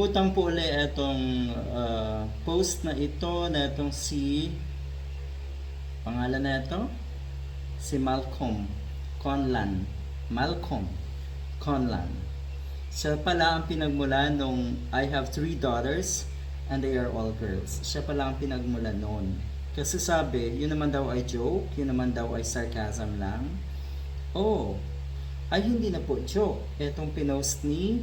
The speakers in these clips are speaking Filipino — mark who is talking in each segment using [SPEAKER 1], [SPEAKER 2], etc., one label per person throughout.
[SPEAKER 1] Utang po ulit itong ah, post na ito na itong si pangalan na ito? Si Malcolm Conlan. Malcolm Conlan. Siya pala ang pinagmula nung I have three daughters and they are all girls. Siya pala ang pinagmula noon. Kasi sabi yun naman daw ay joke yun naman daw ay sarcasm lang. Oh ay hindi na po joke itong pinost ni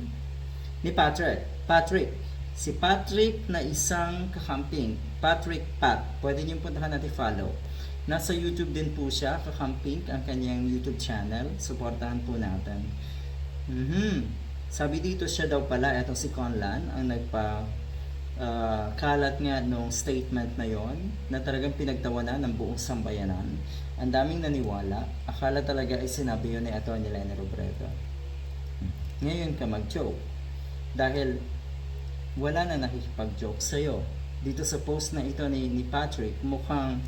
[SPEAKER 1] ni Patrick. Patrick. Si Patrick na isang kakamping. Patrick Pat. Pwede niyo puntahan natin follow. Nasa YouTube din po siya, kakamping, ang kanyang YouTube channel. Suportahan po natin. Mhm. Sabi dito siya daw pala, eto si Conlan, ang nagpa ah, kalat nga nung statement na yon na talagang pinagtawanan ng buong sambayanan. Ang daming naniwala. Akala talaga ay sinabi yun ni Atty. Lenny Robredo. Ngayon ka mag-joke dahil wala na nakikipag-joke sa'yo. Dito sa post na ito ni, ni Patrick, mukhang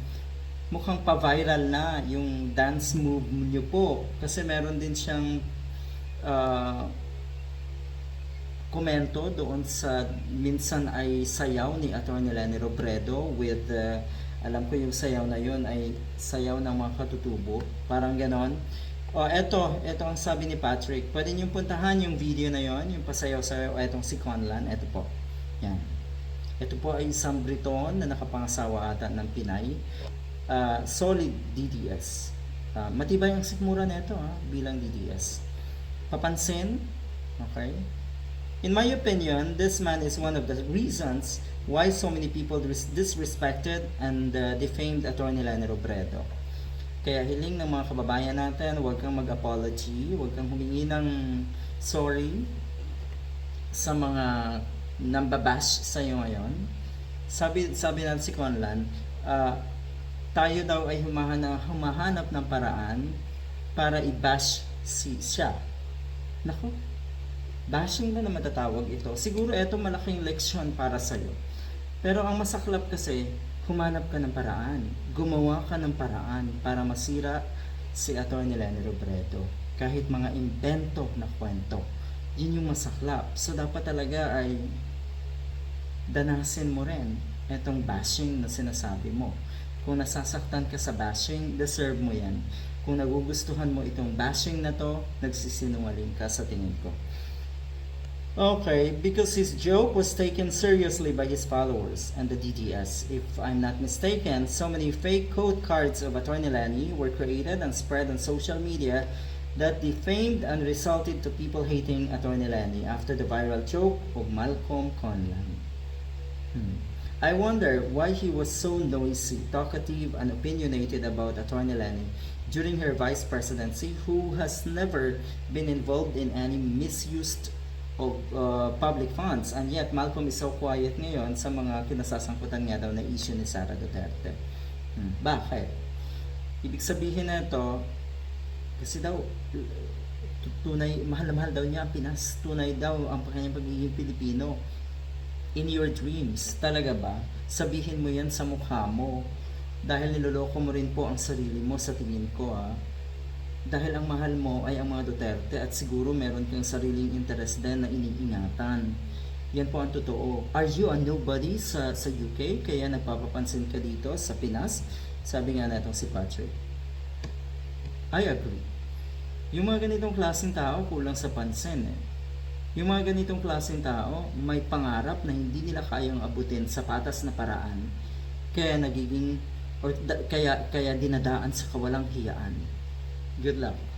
[SPEAKER 1] mukhang pa-viral na yung dance move niyo po. Kasi meron din siyang ah, komento doon sa minsan ay sayaw ni Atty. Lenny Robredo with uh, alam ko yung sayaw na yun ay sayaw ng mga katutubo. Parang ganon. O, eto, eto ang sabi ni Patrick. Pwede niyong puntahan yung video na yon, yung pasayaw-sayaw, etong si Conlan, eto po. Yan. Ito po ay isang Briton na nakapangasawa ata ng Pinay. Ah, solid DDS. Ah, matibay ang sikmura nito ha, bilang DDS. Papansin, okay? In my opinion, this man is one of the reasons why so many people dis- disrespected and uh, defamed Atty. Lenny Robredo. Kaya hiling ng mga kababayan natin, huwag kang mag-apology, huwag kang humingi ng sorry sa mga nambabash sa iyo ngayon. Sabi sabi natin si Conlan, ah, tayo daw ay humahanap, humahanap ng paraan para i-bash si siya. Nako, bashing na naman tatawag ito. Siguro ito malaking leksyon para sa iyo. Pero ang masaklap kasi, humanap ka ng paraan. Gumawa ka ng paraan para masira si Atty. Lenny Robredo. Kahit mga invento na kwento. Yun yung masaklap. So dapat talaga ay danasin mo rin itong bashing na sinasabi mo. Kung nasasaktan ka sa bashing, deserve mo yan. Kung nagugustuhan mo itong bashing na to, nagsisinungaling ka sa tingin ko. Okay, because his joke was taken seriously by his followers and the DDS. If I'm not mistaken, so many fake code cards of Atty. Lenny were created and spread on social media that defamed and resulted to people hating Atty. Lenny after the viral joke of Malcolm Conlan. Hmm. I wonder why he was so noisy, talkative, and opinionated about Atty. Lenny during her vice presidency, who has never been involved in any misused of uh, public funds. And yet, Malcolm is so quiet ngayon sa mga kinasasangkutan nga daw na issue ni Sara Duterte. Hmm. Bakit? Ibig sabihin na ito, kasi daw, tu- tunay, mahal na mahal daw niya ang Pinas. Tunay daw ang kanyang pagiging Pilipino. In your dreams, talaga ba? Sabihin mo yan sa mukha mo. Dahil niloloko mo rin po ang sarili mo sa tingin ko ah. Dahil ang mahal mo ay ang mga Duterte at siguro meron kang sariling interest din na iniingatan. Yan po ang totoo. Are you a nobody sa, sa UK? Kaya nagpapapansin ka dito sa Pinas? Sabi nga natong si Patrick. I agree. Yung mga ganitong klaseng tao, kulang sa pansin eh. Yung mga ganitong klaseng tao, may pangarap na hindi nila kayang abutin sa patas na paraan. Kaya nagiging, or da- kaya, kaya dinadaan sa kawalang hiyaan. good luck.